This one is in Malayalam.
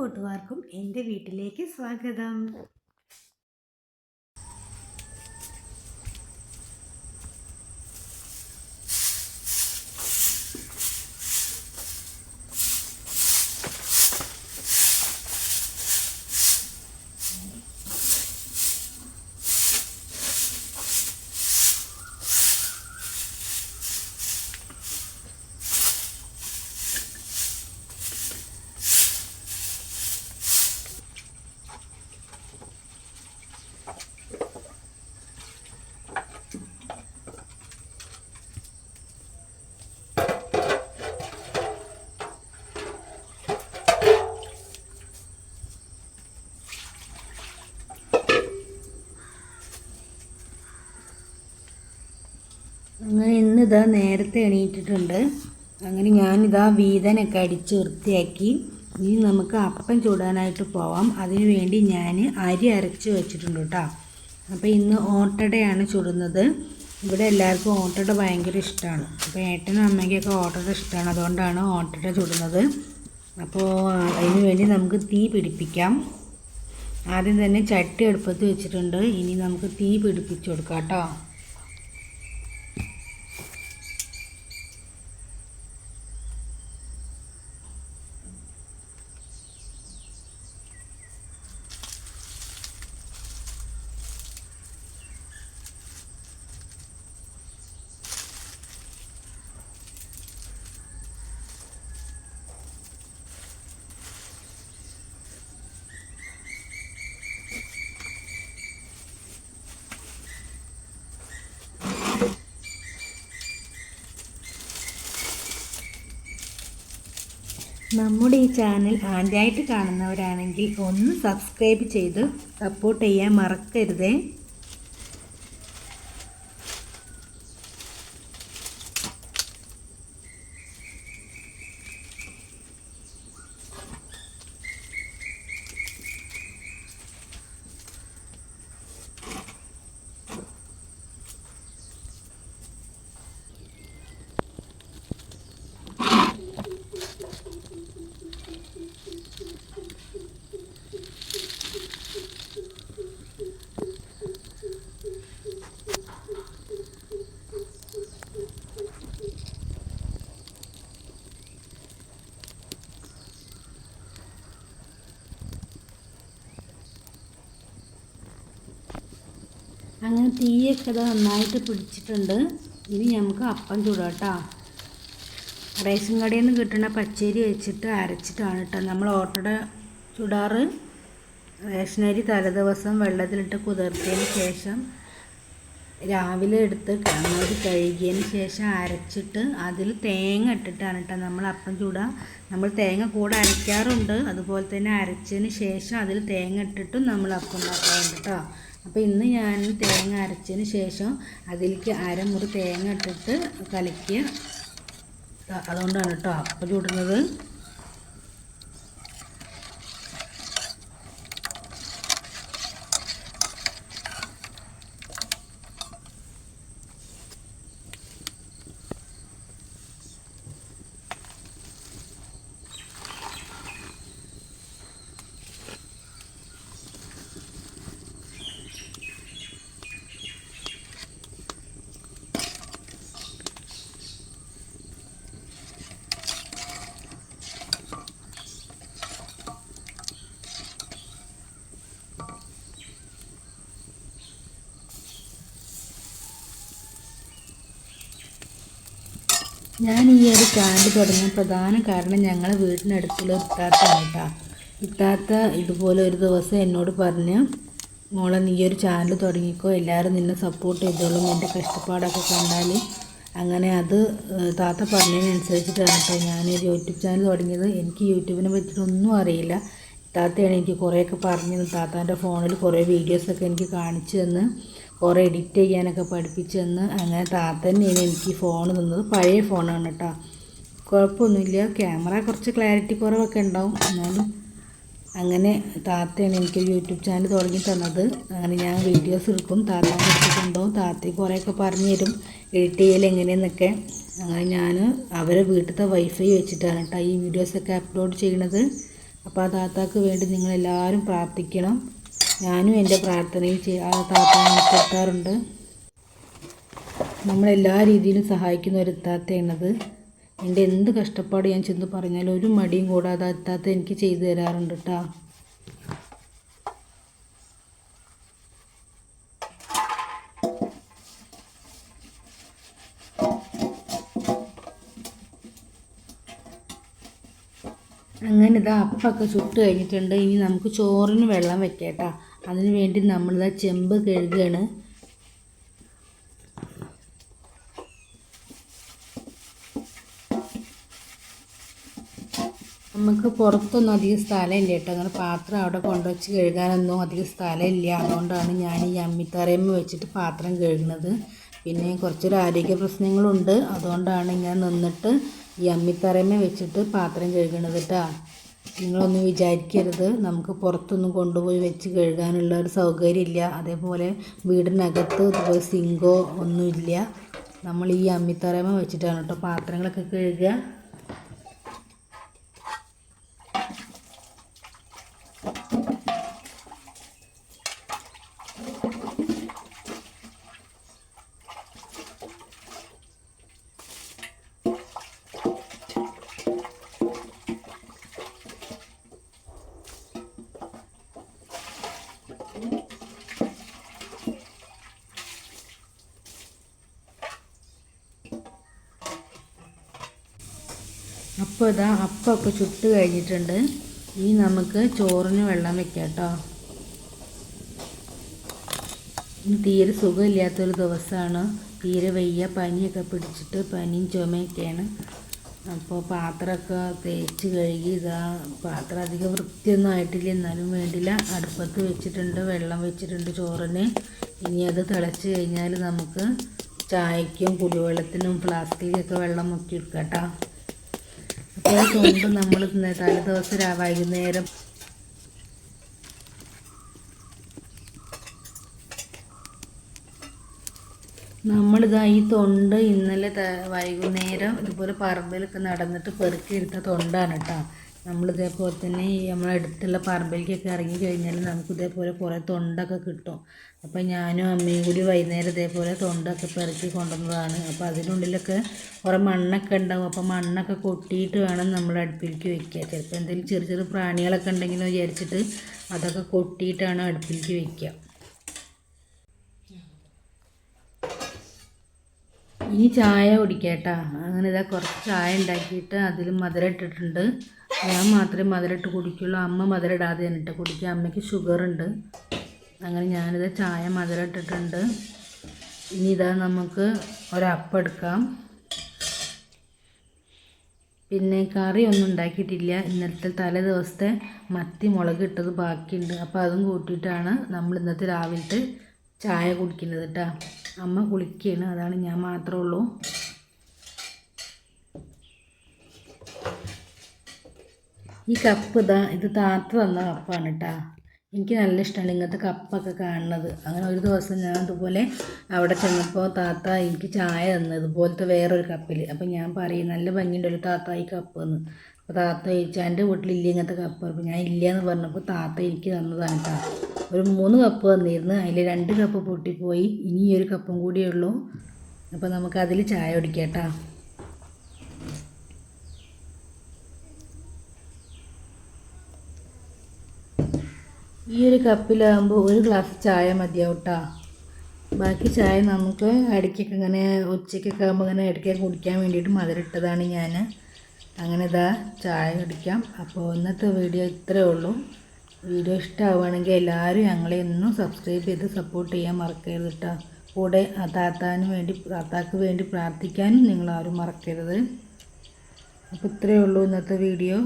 കൂട്ടുകാർക്കും എന്റെ വീട്ടിലേക്ക് സ്വാഗതം. അങ്ങനെ ഇന്ന് ഇതാ നേരത്തെ എണീറ്റിട്ടുണ്ട്. അങ്ങനെ ഞാനിതാ വീതനൊക്കെ അടിച്ച് വൃത്തിയാക്കി. ഇനി നമുക്ക് അപ്പം ചൂടാനായിട്ട് പോവാം. അതിനു വേണ്ടി ഞാൻ അരി അരച്ച് വെച്ചിട്ടുണ്ട് കേട്ടോ. അപ്പോൾ ഇന്ന് ഓട്ടടയാണ് ചുടുന്നത്. ഇവിടെ എല്ലാവർക്കും ഓട്ടട ഭയങ്കര ഇഷ്ടമാണ് അപ്പോൾ ഏട്ടനും അമ്മയ്ക്കൊക്കെ ഓട്ടട ഇഷ്ടമാണ് അതുകൊണ്ടാണ് ഓട്ടട ചുടുന്നത്. അപ്പോൾ അതിന് വേണ്ടി നമുക്ക് തീ പിടിപ്പിക്കാം. ആദ്യം തന്നെ ചട്ടി അടുപ്പത്ത് വെച്ചിട്ടുണ്ട്. ഇനി നമുക്ക് തീ പിടിപ്പിച്ചു കൊടുക്കാം കേട്ടോ. നമ്മുടെ ഈ ചാനൽ ആദ്യമായിട്ട് കാണുന്നവരാണെങ്കിൽ ഒന്ന് സബ്സ്ക്രൈബ് ചെയ്ത് സപ്പോർട്ട് ചെയ്യാൻ മറക്കരുതേ. അങ്ങനെ തീയൊക്കെ ഇത് നന്നായിട്ട് പിടിച്ചിട്ടുണ്ട്. ഇനി നമുക്ക് അപ്പം ചൂടാട്ടോ. റേഷൻ കടയിൽ നിന്ന് കിട്ടുന്ന പച്ചരി വെച്ചിട്ട് അരച്ചിട്ടാണ് കേട്ടോ. നമ്മൾ ഓട്ടട ചുടാറ്. റേഷനരി തലേദിവസം വെള്ളത്തിലിട്ട് കുതിർത്തതിന് ശേഷം രാവിലെ എടുത്ത് കണ്ണൂർ കഴുകിയതിന് ശേഷം അരച്ചിട്ട് അതിൽ തേങ്ങ ഇട്ടിട്ടാണ് കേട്ടോ നമ്മൾ അപ്പം ചൂടുക നമ്മൾ തേങ്ങ കൂടെ അരയ്ക്കാറുണ്ട്. അതുപോലെ തന്നെ അരച്ചതിന് ശേഷം അതിൽ തേങ്ങ ഇട്ടിട്ടും നമ്മൾ അപ്പം ഉണ്ടാക്കാറുണ്ട് കേട്ടോ. അപ്പോൾ ഇന്ന് ഞാൻ തേങ്ങ അരച്ചതിന് ശേഷം അതിലേക്ക് അരമുറി തേങ്ങ ഇട്ടിട്ട് കലക്കിയ അതുകൊണ്ടാണ് കേട്ടോ അപ്പം ചൂടുന്നത്. ഞാൻ ഈ ഒരു ചാനൽ തുടങ്ങാൻ പ്രധാന കാരണം ഞങ്ങളെ വീടിനടുത്തുള്ള ഇത്താത്താണ് കേട്ടോ ഇത്താത്ത ഇതുപോലെ ഒരു ദിവസം എന്നോട് പറഞ്ഞ് മോളെ നീ ഒരു ചാനൽ തുടങ്ങിക്കോ. എല്ലാവരും നിന്നെ സപ്പോർട്ട് ചെയ്തോളും. എന്റെ കഷ്ടപ്പാടൊക്കെ കണ്ടാൽ അങ്ങനെ അത് താത്ത പറഞ്ഞതിനനുസരിച്ചിട്ടാണ് കേട്ടോ ഞാനൊരു യൂട്യൂബ് ചാനൽ തുടങ്ങിയത്. എനിക്ക് യൂട്യൂബിനെ പറ്റിയിട്ടൊന്നും അറിയില്ല. താത്തയാണ് എനിക്ക് കുറേയൊക്കെ പറഞ്ഞു താത്താന്റെ ഫോണിൽ കുറേ വീഡിയോസൊക്കെ എനിക്ക് കാണിച്ചു തന്ന്. കുറേ എഡിറ്റ് ചെയ്യാനൊക്കെ പഠിപ്പിച്ചെന്ന് അങ്ങനെ താത്തന്നെയാണ് എനിക്ക് ഫോൺ തന്നത്. പഴയ ഫോണാണ് കേട്ടോ. കുഴപ്പമൊന്നുമില്ല. ക്യാമറ കുറച്ച് ക്ലാരിറ്റി കുറവൊക്കെ ഉണ്ടാവും. എന്നാലും അങ്ങനെ താത്തയാണ് എനിക്ക് യൂട്യൂബ് ചാനൽ തുടങ്ങി തന്നത്. അങ്ങനെ ഞാൻ വീഡിയോസ് എടുക്കും. താത്ത എടുത്തിട്ടുണ്ടാവും താത്ത കുറേയൊക്കെ പറഞ്ഞു തരും. എഡിറ്റ് ചെയ്യൽ എങ്ങനെയെന്നൊക്കെ. അങ്ങനെ ഞാൻ അവരെ വീട്ടിലത്തെ വൈഫൈ വെച്ചിട്ടാണ് കേട്ടോ ഈ വീഡിയോസൊക്കെ അപ്ലോഡ് ചെയ്യണത്. അപ്പോൾ ആ താത്താക്ക് വേണ്ടി നിങ്ങളെല്ലാവരും പ്രാർത്ഥിക്കണം. ഞാനും എന്റെ പ്രാർത്ഥനയും ചെയ്- താത്താറുണ്ട് നമ്മളെല്ലാ രീതിയിലും സഹായിക്കുന്ന ഒരു ഇത്താത്തയാണത് എന്റെ എന്ത് കഷ്ടപ്പാട് ഞാൻ ചെന്ന് പറഞ്ഞാലും ഒരു മടിയും കൂടാതെ എത്താത്ത എനിക്ക് ചെയ്തു തരാറുണ്ട് കേട്ടോ അങ്ങനെ ഇതാ അപ്പൊക്കെ ചുട്ട് കഴിഞ്ഞിട്ടുണ്ട്. ഇനി നമുക്ക് ചോറിന് വെള്ളം വെക്കേട്ടാ അതിന് വേണ്ടി നമ്മളിതാ ചെമ്പ് കഴുകുകയാണ് നമുക്ക് പുറത്തൊന്നും അധികം സ്ഥലമില്ല കേട്ടോ. അങ്ങനെ പാത്രം അവിടെ കൊണ്ടുവച്ച് കഴുകാനൊന്നും അധികം സ്ഥലമില്ല. അതുകൊണ്ടാണ് ഞാൻ ഈ അമ്മിത്തറയമ്മ വെച്ചിട്ട് പാത്രം കഴുകുന്നത്. പിന്നെ കുറച്ചൊരു ആരോഗ്യ പ്രശ്നങ്ങളുണ്ട്. അതുകൊണ്ടാണ് ഇങ്ങനെ നിന്നിട്ട് ഈ അമ്മിത്തറയമ്മ വെച്ചിട്ട് പാത്രം കഴുകണത് കേട്ടോ. നിങ്ങളൊന്നും വിചാരിക്കരുത്. നമുക്ക് പുറത്തൊന്നും കൊണ്ടുപോയി വെച്ച് കഴുകാനുള്ള ഒരു സൗകര്യമില്ല. അതേപോലെ വീടിനകത്ത് ഇതുപോലെ സിങ്കോ ഒന്നുമില്ല. നമ്മൾ ഈ അമ്മിത്തറയമ്മ വെച്ചിട്ടാണ് കേട്ടോ പാത്രങ്ങളൊക്കെ കഴുകുക. അപ്പോൾ ഇതാ അപ്പമൊക്കെ ചുട്ട് കഴിഞ്ഞിട്ടുണ്ട്. ഇനി നമുക്ക് ചോറിന് വെള്ളം വെക്കാം കേട്ടോ ഇനി തീരെ സുഖമില്ലാത്തൊരു ദിവസമാണ്. തീരെ വയ്യ. പനിയൊക്കെ പിടിച്ചിട്ട് പനിയും ചുമയൊക്കെയാണ്. അപ്പോൾ പാത്രമൊക്കെ തേച്ച് കഴുകി ഇതാ പാത്രം അധികം വൃത്തിയൊന്നും ആയിട്ടില്ല. എന്നാലും വേണ്ടില്ല. അടുപ്പത്ത് വെച്ചിട്ടുണ്ട്. വെള്ളം വെച്ചിട്ടുണ്ട് ചോറിന്. ഇനി അത് തിളച്ച് കഴിഞ്ഞാൽ നമുക്ക് ചായക്കും കുടിവെള്ളത്തിനും ഫ്ലാസ്കിലേക്കൊക്കെ വെള്ളം മുക്കി എടുക്കാം കേട്ടോ. തൊണ്ട് നമ്മൾ തലേ ദിവസം രാ- വൈകുന്നേരം നമ്മളിതാ ഈ തൊണ്ട് ഇന്നലെ വൈകുന്നേരം ഇതുപോലെ പറമ്പിലൊക്കെ നടന്നിട്ട് പെറുക്കിയെടുത്ത തൊണ്ടാണ് കേട്ടോ. നമ്മളിതേപോലെ തന്നെ ഈ നമ്മളെ അടുത്തുള്ള പറമ്പിലേക്കൊക്കെ ഇറങ്ങി കഴിഞ്ഞാൽ നമുക്ക് ഇതേപോലെ കുറേ തൊണ്ടൊക്കെ കിട്ടും. അപ്പോൾ ഞാനും അമ്മയും കൂടി വൈകുന്നേരം ഇതേപോലെ തൊണ്ടൊക്കെ പെറുക്കി കൊണ്ടുവന്നതാണ്. അപ്പോൾ അതിനുള്ളിലൊക്കെ കുറേ മണ്ണൊക്കെ ഉണ്ടാവും. അപ്പോൾ മണ്ണൊക്കെ കൊട്ടിയിട്ട് വേണം നമ്മൾ അടുപ്പിലേക്ക് വയ്ക്കുക ചിലപ്പോൾ എന്തെങ്കിലും ചെറിയ ചെറിയ പ്രാണികളൊക്കെ ഉണ്ടെങ്കിൽ വിചാരിച്ചിട്ട് അതൊക്കെ കൊട്ടിയിട്ടാണ് അടുപ്പിലേക്ക് വയ്ക്കുക ഇനി ചായ കുടിക്കേട്ടാ അങ്ങനെ ഇതാ കുറച്ച് ചായ ഉണ്ടാക്കിയിട്ട് അതിൽ മധുരം ഇട്ടിട്ടുണ്ട്. ഞാൻ മാത്രമേ മധുരമിട്ട് കുടിക്കുള്ളൂ. അമ്മ മധുരമിടാതെ ഇട്ട് കുടിക്കുക അമ്മയ്ക്ക് ഷുഗർ ഉണ്ട് അങ്ങനെ ഞാനിത് ചായ മധുരമിട്ടിട്ടുണ്ട്. ഇനി ഇതാ നമുക്ക് ഒരപ്പം എടുക്കാം. പിന്നെ കറി ഒന്നും ഉണ്ടാക്കിയിട്ടില്ല. ഇന്നലത്തെ തലേ ദിവസത്തെ മത്തി മുളക് ഇട്ടത് ബാക്കിയുണ്ട്. അപ്പോൾ അതും കൂട്ടിയിട്ടാണ് നമ്മൾ ഇന്നത്തെ രാവിലത്തെ ചായ കുടിക്കുന്നത് കേട്ടോ അമ്മ കുളിക്കുകയാണ് അതാണ് ഞാൻ മാത്രമേ ഉള്ളൂ. ഈ കപ്പ് ഇതാ ഇത് താത്ത തന്ന കപ്പാണ് കേട്ടോ എനിക്ക് നല്ല ഇഷ്ടമാണ് ഇങ്ങനത്തെ കപ്പൊക്കെ കാണുന്നത്. അങ്ങനെ ഒരു ദിവസം ഞാൻ ഇതുപോലെ അവിടെ ചെന്നപ്പോൾ താത്ത എനിക്ക് ചായ തന്നു ഇതുപോലത്തെ വേറൊരു കപ്പിൽ അപ്പം ഞാൻ പറയും നല്ല ഭംഗിയുണ്ട് ഒരു താത്ത ഈ കപ്പ് എന്ന് അപ്പോൾ താത്ത ചോദിച്ചാൽ എന്റെ വീട്ടിലില്ല ഇങ്ങനത്തെ കപ്പ്? അപ്പോൾ ഞാൻ ഇല്ല എന്ന് പറഞ്ഞപ്പോൾ താത്ത എനിക്ക് തന്നതാണ് കേട്ടോ ഒരു മൂന്ന് കപ്പ് തന്നിരുന്നു. അതിൽ രണ്ട് കപ്പ് പൊട്ടിപ്പോയി. ഇനി ഒരു കപ്പും കൂടിയേ ഉള്ളൂ. അപ്പോൾ നമുക്ക് അതിൽ ചായ കുടിക്കാം കേട്ടോ ഈ ഒരു കപ്പിലാകുമ്പോൾ ഒരു ഗ്ലാസ് ചായ മതിയാവും കേട്ടോ ബാക്കി ചായ നമുക്ക് ഇടയ്ക്കൊക്കെ ഇങ്ങനെ ഉച്ചയ്ക്കൊക്കെ ആകുമ്പോൾ ഇങ്ങനെ ഇടയ്ക്ക് കുടിക്കാൻ വേണ്ടിയിട്ട് മധുരിട്ടതാണ് ഞാൻ അങ്ങനെ ഇതാ ചായ കുടിക്കാം. അപ്പോൾ ഇന്നത്തെ വീഡിയോ ഇത്രയേ ഉള്ളൂ. വീഡിയോ ഇഷ്ടമാവുകയാണെങ്കിൽ എല്ലാവരും ഞങ്ങളെ ഒന്നും സബ്സ്ക്രൈബ് ചെയ്ത് സപ്പോർട്ട് ചെയ്യാൻ മറക്കരുത് കേട്ടോ കൂടെ താത്താന് വേണ്ടി താത്താക്ക് വേണ്ടി പ്രാർത്ഥിക്കാനും നിങ്ങളാരും മറക്കരുത്. അപ്പോൾ ഇത്രയേ ഉള്ളൂ ഇന്നത്തെ വീഡിയോ.